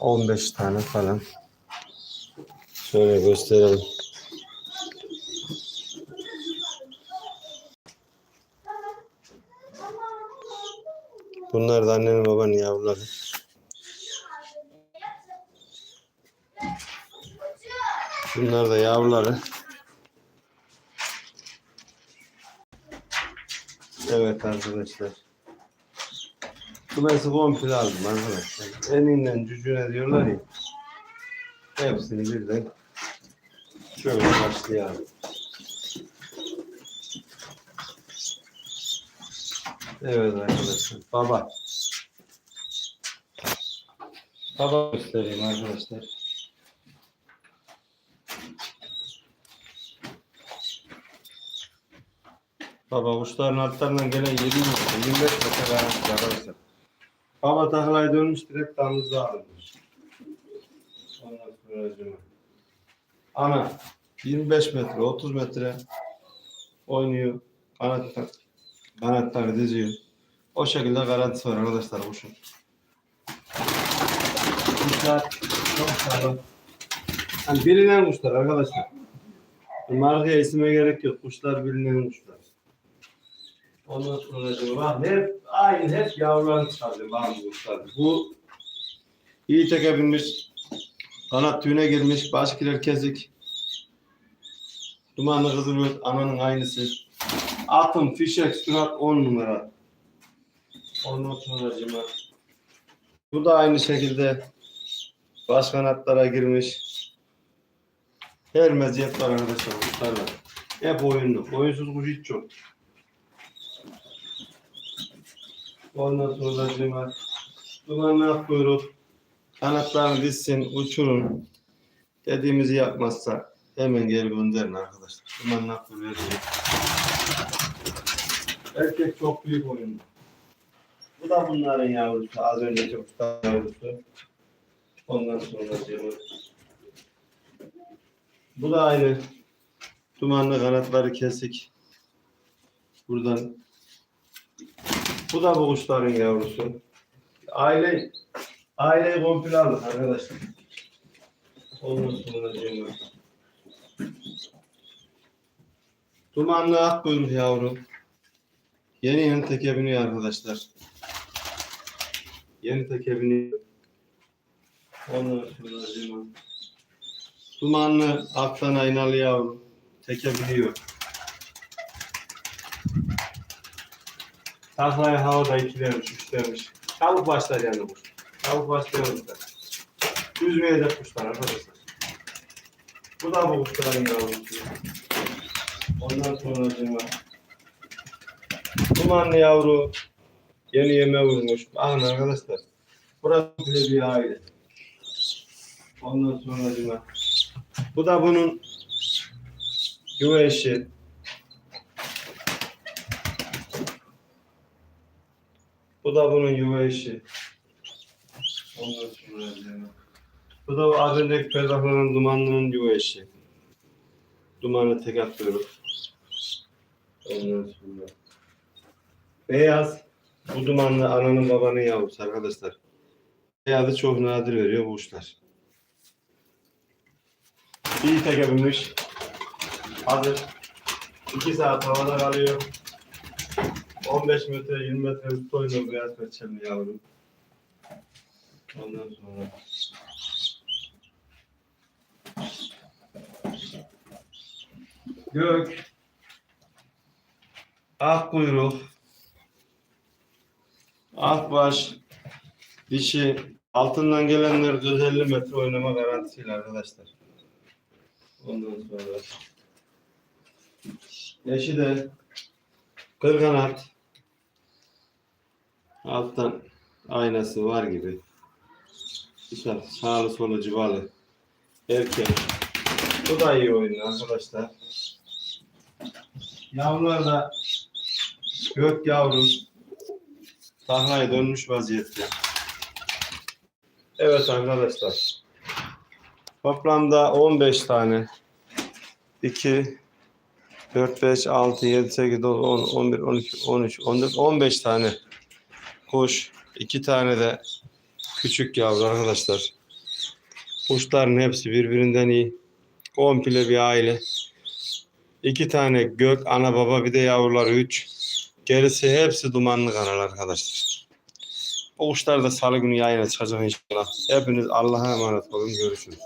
15 tane falan. Şöyle gösterelim. Bunlar da annenin babanın yavruları. Bunlar da yavruları. Evet arkadaşlar. Kümesi komple aldım arkadaşlar. Eninden cücüne diyorlar ya. Hepsini birden şöyle başlayalım. Evet arkadaşlar. Baba. Baba göstereyim arkadaşlar. Baba kuşların altlarından gelen 7 metre, 25 metre garanti arkadaşlar. Baba taklayı dönmüş direkt damızda alınmış. Ondan sonra. Ana 25 metre, 30 metre oynuyor. Kanatlar, kanatları diziyor. O şekilde garantisi var arkadaşlar kuşun. Kuşlar çok sağlam. Yani bilinen kuşlar arkadaşlar. Markaya isime gerek yok. Kuşlar bilinen kuşlar. Ondan sonra bak hep aynı hep yavrularını çıkardı bazı kuşlar. Bu iyi tekebilmiş. Kanat tüyüne girmiş. Başkiler kesik. Dumanlı kızılöt ananın aynısı. Atım, fişek, surat 10 numara. Ondan sonra acaba. Bu da aynı şekilde baş kanatlara girmiş. Her meziyet var arkadaşlar kuşlarla. Hep oyunlu. Oyunsuz kuş hiç yok. Ondan sonra acaba dumanlar kuyruk. Kanatlarını dizsin, uçurun. Dediğimizi yapmazsa hemen geri gönderin arkadaşlar. Dumanlar kuyruğu. Erkek çok büyük oyunlu. Bu da bunların yavrusu. Az önceki usta yavrusu. Ondan sonra acaba bu da aynı. Dumanlı kanatları kesik. Buradan. Bu da bu kuşların yavrusu. Aile aileyi komple aldık arkadaşlar. Sonra diyorum. Dumanlı akkuyruk yavru. Yeni yeni teke biniyor arkadaşlar. Yeni teke biniyor. Sonra diyorum. Dumanlı aktan aynalı yavru. Teke biliyor. Taklaya havada ikilermiş, üçlermiş. Tavuk başlar yani bu. Tavuk başlıyor da. Yüzmeyecek kuşlar arkadaşlar. Bu da bu kuşların yavrusu. Ondan sonra cima. Dumanlı yavru. Yeni yeme vurmuş. Bakın arkadaşlar. Burası bile bir aile. Ondan sonra cima. Bu da bunun yuva Bu da bunun yuva diyorum. Bu da az önceki ferdahlanan dumanlının yuva eşi. Dumanı tek sonra. Beyaz. Bu dumanlı ananın babanın yavrusu arkadaşlar. Beyazı çok nadir veriyor bu uçlar. İyi tekebilmiş. Hazır. 2 saat havada kalıyor. 15 metre 20 metre üstü oynuyor beyaz perçemli yavrum. Ondan sonra. Gök. Ak kuyruk. Akbaş Dişi. Altından gelenler 40-50 metre oynama garantisiyle arkadaşlar. Ondan sonra. Eşi de kırganat alttan aynası var gibi. Güzel. Sağlı solu civalı. Erkek. Bu da iyi oyun arkadaşlar. Yavrular da gök yavru. Tahlaya dönmüş vaziyette. Evet arkadaşlar. Toplamda 15 tane. 2 4 5 6 7 8 9 10 11 12 13 14 15 tane kuş, 2 tane de küçük yavru arkadaşlar. Kuşların hepsi birbirinden iyi. Komple bir aile. İki tane gök, ana baba bir de yavruları üç. Gerisi hepsi dumanlı kanal arkadaşlar. Bu kuşlar da salı günü yayına çıkacak inşallah. Hepiniz Allah'a emanet olun. Görüşürüz.